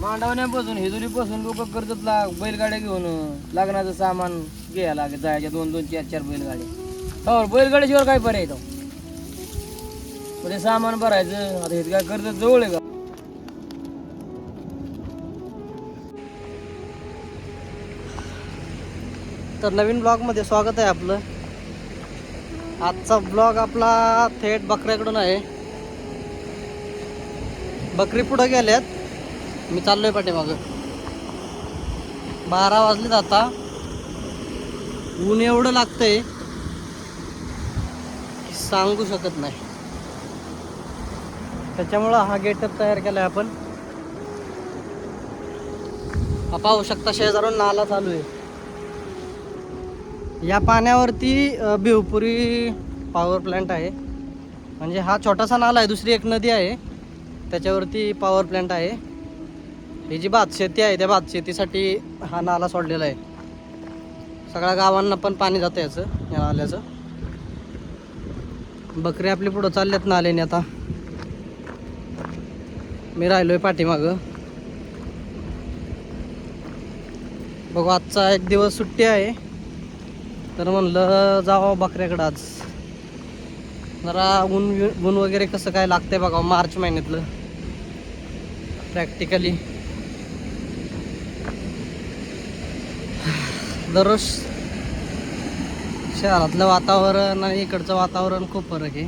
मांडवण्यापासून हेजुरीपासून लोक करतात बैलगाड्या घेऊन लग्नाचं सामान घ्यायला लागेल जायच्या दोन दोन चार चार बैलगाड्या हो बैलगाड्याशिवाय काय पर्याय तो? म्हणजे सामान भरायचं आता हे काय करतात जवळ आहे का? तर नवीन ब्लॉगमध्ये स्वागत आहे आपलं. आजचा ब्लॉग आपला थेट बकऱ्याकडून आहे. बकरी पुढं गेल्यात. मी चाललोय पाठीमागं. बारा वाजलेत आता. ऊन एवढं लागतंय सांगू शकत नाही. त्याच्यामुळं हा गेटअप तयार केलाय आपण. हा पाहू शकता शेजारून नाला चालू आहे. या पाण्यावरती भिवपुरी पॉवर प्लॅन्ट आहे. म्हणजे हा छोटासा नाला आहे दुसरी एक नदी आहे. त्याच्यावरती पॉवर प्लॅन्ट आहे. ही जी भातशेती आहे त्या भातशेतीसाठी हा नाला सोडलेला आहे. सगळ्या गावांना पण पाणी जातं याचं या नाल्याचं. बकरी आपली पुढं चालल्यात नाल्याने आता. मी राहिलो आहे पाठीमागं. बघू आजचा एक दिवस सुट्टी आहे. तर म्हणलं जावं बकऱ्याकडं आज. जरा ऊन ऊन वगैरे कसं काय लागतंय बघा मार्च महिन्यातलं. प्रॅक्टिकली दररोज शहरातलं वातावरण आणि इकडचं वातावरण खूप फरक आहे.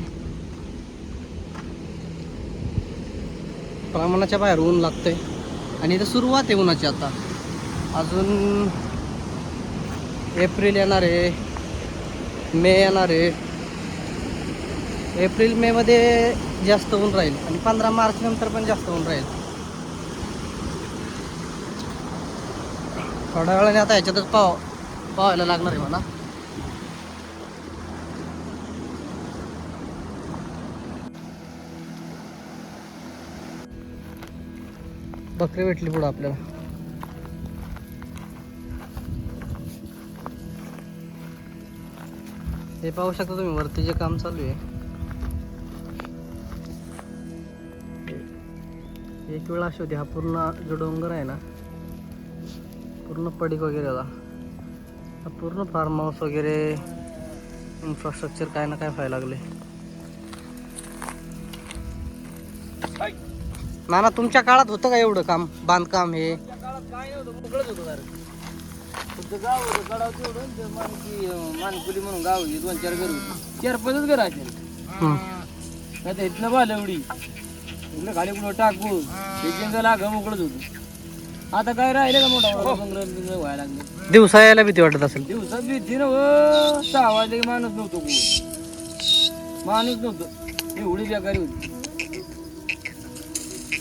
प्रमाणाच्या बाहेर ऊन लागतंय. आणि इथं सुरुवात आहे उन्हाची आता. अजून एप्रिल येणार आहे मे येणार आहे. एप्रिल मे मध्ये जास्त ऊन राहील आणि पंधरा मार्च नंतर पण जास्त ऊन राहील. थोड्या वेळाने आता ह्याच्यातच पाव पाहायला लागणार आहे मला बकरी भेटली पुढं आपल्याला. हे पाहू शकता तुम्ही वरती जे काम चालू आहे. एक वेळ अशी होती हा पूर्ण जो डोंगर आहे ना पूर्ण पडीक वगैरे होता पूर्ण फार्म हाऊस वगैरे इन्फ्रास्ट्रक्चर काय ना काय व्हायला लागले ना ना तुमच्या काळात होतं का एवढं काम? बांधकाम हे? गाव ते मानकुली म्हणून गाव आहे दोन चार घर होती. चार पाचच घर असेल. बाल एवढी. इथलं गाडी कुठं टाकू हे जंगल आग मोकळच होतं. आता काय राहिलं का मोठा व्हायला लागले? दिवसा यायला भीती वाटत असेल. दिवसात भीती ना व सहा वाजले की माणूस नव्हतो कोण. माणूस नव्हतं एवढी बेकारी होती.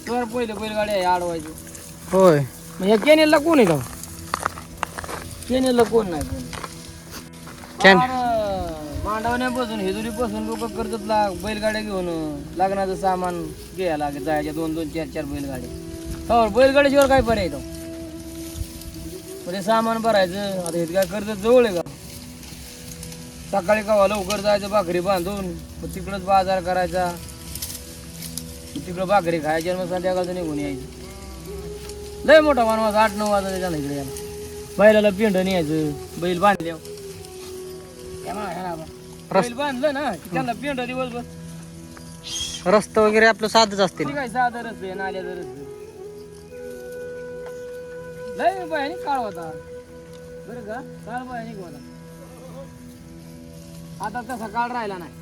तर पहिले बैलगाडी आहे आडवायचे. होय. मग ह्या केनेलला कोण आहे का केनेलला कोण नाही? कॅन- मांडवण्यापासून हेजुरीपासून लोक करतात ला बैलगाड्या घेऊन लग्नाचं सामान घ्यायला लागेल जायच्या दोन दोन चार चार बैलगाड्या हो बैलगाड्याशिवाय काय पर्याय तो. म्हणजे सामान भरायचं आता हे काय करतात जवळ आहे का? सकाळी कवा लवकर जायचं भाकरी बांधून मग तिकडंच बाजार करायचा. मग तिकडं भाकरी खायची आणि मग संध्याकाळचं निघून यायची. लय मोठा मानवास आठ नऊ वाजता त्याच्या इकडे यायला. बैलाला पिंड न्यायचं बैल बांधल्या बैल बांधलं ना की त्याला पिंड दिवसभर. रस्ता वगैरे आपलं साधच असतील ती काय साधं रस्ते नाल्याचं रस्ते लय बायाने काळ होता. बरं का? काळ बायाने होता. आता तसा काळ राहिला नाही.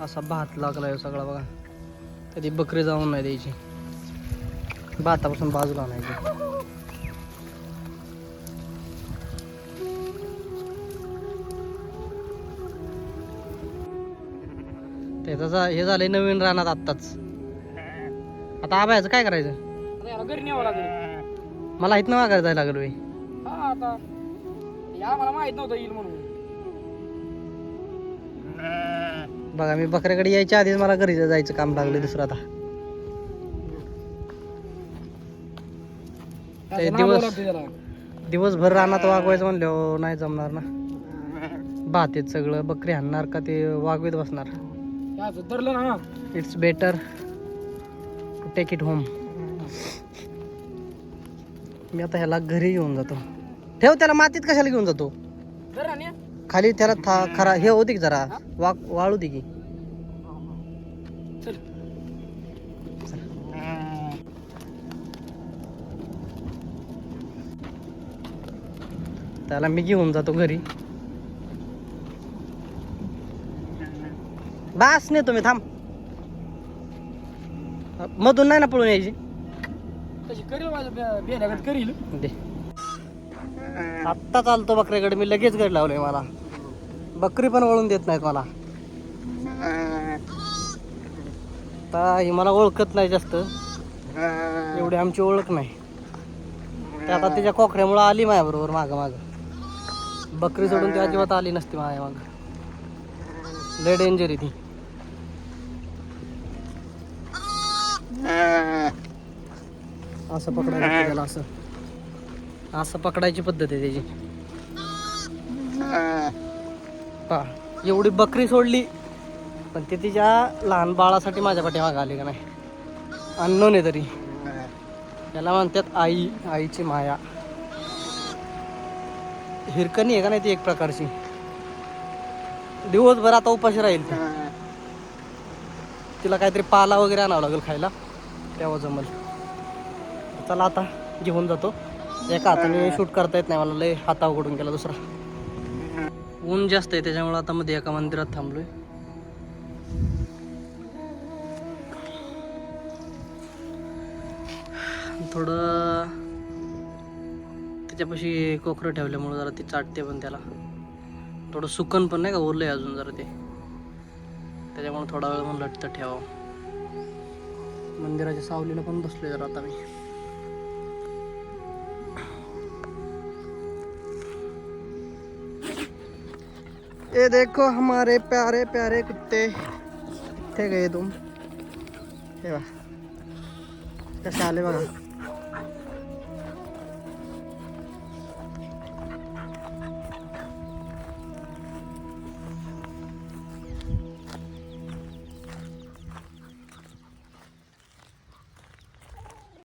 असा भात लागलाय सगळा बघा. कधी बकरी जाऊन नाही द्यायची. भातापासून बाजूला आणायची. त्याचा हे झालंय नवीन रानात आत्ताच. आता आबायचं काय करायचं? आता याला घरी न्यावं लागेल. मला इथनं मागायला जायला लागलो बे. हा आता या मला माहीत नव्हतं येईल म्हणून. बघा मी बकऱ्याकडे यायच्या आधीच मला घरी जायचं काम लागलं दुसरं आता. दिवस-. दिवसभर रानात वागवायचं म्हणल्यावर नाही जमणार ना. भात आहेत सगळं बकरी हाणणार का ते वागवीत बसणार. It's better to take it home मी आता ह्याला घरी घेऊन जातो. ठेव त्याला मातीत कशाला घेऊन जातो? खाली त्याला था खरा हे होती की जरा. वा वाळू दे की. त्याला मी घेऊन जातो घरी. बास नाही तुम्ही थांब. मधून नाही ना पळून यायची? करील माझं करील. दे. आत्ता चालतो बकऱ्याकडे मी लगेच गड लावलंय मला. बकरी पण वळून देत नाहीत मला. ही मला ओळखत नाही जास्त. एवढी आमची ओळख नाही. ते आता तिच्या कोकऱ्यामुळं आली माझ्याबरोबर मागं मागं बकरी सोडून ती अजिबात आली नसती माझ्या मागं. लय डेंजर आहे ती. असं पकडायला असं. असं पकडायची पद्धत आहे त्याची. पहा एवढी बकरी सोडली पण ते तिच्या लहान बाळासाठी माझ्या पाठीमागं आली का नाही? अन्न आहे तरी. त्याला म्हणतात आई आईची माया. हिरकणी आहे का नाही ती एक प्रकारची? दिवसभर आता उपाशी राहील तिला काहीतरी पाला वगैरे आणावं लागेल खायला. तेव्हा जमल. चला आता घेऊन जातो. एका हाताने शूट करता येत नाही. मला लय हाता उघडून गेला दुसरा. ऊन जास्त आहे त्याच्यामुळे आता मध्ये एका मंदिरात थांबलोय. थोडं त्याच्यापाशी कोकरं ठेवल्यामुळे जरा ती चाटते पण त्याला. थोडं सुकन पण नाही का ओरलंय अजून जरा ते. त्याच्यामुळे थोडा वेळ म्हणून लटतं ठेवावं. मंदिराच्या सावलीला पण बसलोय जरा आता मी. ये देखो हमारे प्यारे प्यारे कुत्ते। किथे गए तुम? हे बा कसे आले बघा